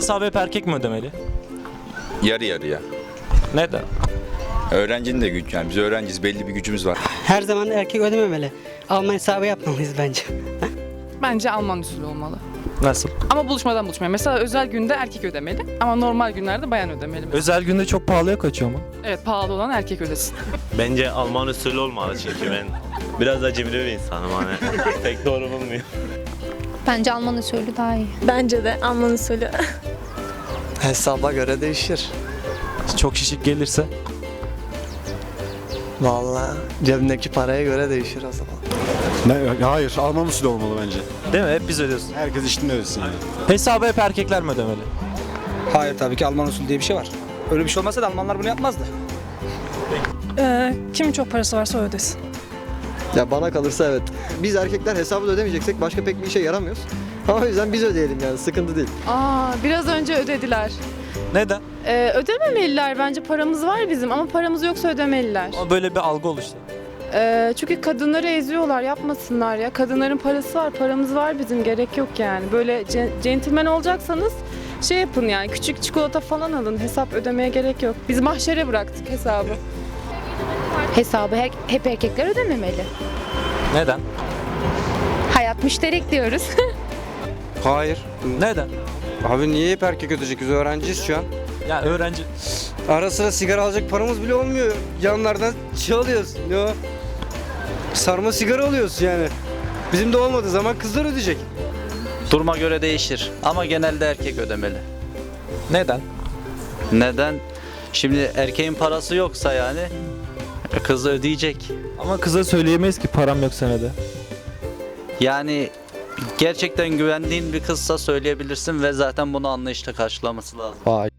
Hesabı hep erkek mi ödemeli? Yarı yarıya. Neden? Öğrencinin de güç yani biz öğrenciyiz belli bir gücümüz var. Her zaman erkek ödememeli. Alman hesabı yapmalıyız bence. Bence Alman usulü olmalı. Nasıl? Ama buluşmadan buluşmaya. Mesela özel günde erkek ödemeli ama normal günlerde bayan ödemeli. Özel günde çok pahalıya kaçıyor mu? Evet pahalı olan erkek ödesin. Bence Alman usulü olmalı çünkü ben biraz da cimri bir insanım hani pek doğru bulmuyorum. Bence Alman usulü daha iyi. Bence de Alman usulü. Hesaba göre değişir. Çok şişik gelirse. Vallahi cebimdeki paraya göre değişir o zaman. Ne, hayır, Alman usulü olmalı bence. Değil mi? Hep biz ödüyoruz. Herkes işini ödesin yani. Hesabı hep erkekler mi ödemeli? Hayır tabii ki Alman usulü diye bir şey var. Öyle bir şey olmasa da Almanlar bunu yapmazdı. Ee, kimin çok parası varsa o ödesin. Ya bana kalırsa evet. Biz erkekler hesabı da ödemeyeceksek başka pek bir işe yaramıyoruz. O yüzden biz ödeyelim yani sıkıntı değil. Aa, biraz önce ödediler. Neden? Ee, ödememeliler bence paramız var bizim ama paramız yoksa ödemeliler. Ama böyle bir algı oluştu. Ee, çünkü kadınları eziyorlar yapmasınlar ya. Kadınların parası var paramız var bizim gerek yok yani. Böyle ce- centilmen olacaksanız şey yapın yani küçük çikolata falan alın hesap ödemeye gerek yok. Biz mahşere bıraktık hesabı. Hesabı her- hep erkekler ödememeli. Neden? Hayat müşterek diyoruz. Hayır. Neden? Abi niye hep erkek ödeyecek? Biz öğrenciyiz şu an. Ya öğrenci... Ara sıra sigara alacak paramız bile olmuyor. Yanlardan şey alıyoruz. Ne o? Sarma sigara alıyoruz yani. Bizim de olmadığı zaman kızlar ödeyecek. Duruma göre değişir ama genelde erkek ödemeli. Neden? Neden? Şimdi erkeğin parası yoksa yani e, kız ödeyecek. Ama kıza söyleyemeyiz ki param yok senede. Yani gerçekten güvendiğin bir kızsa söyleyebilirsin ve zaten bunu anlayışla karşılaması lazım. Vay.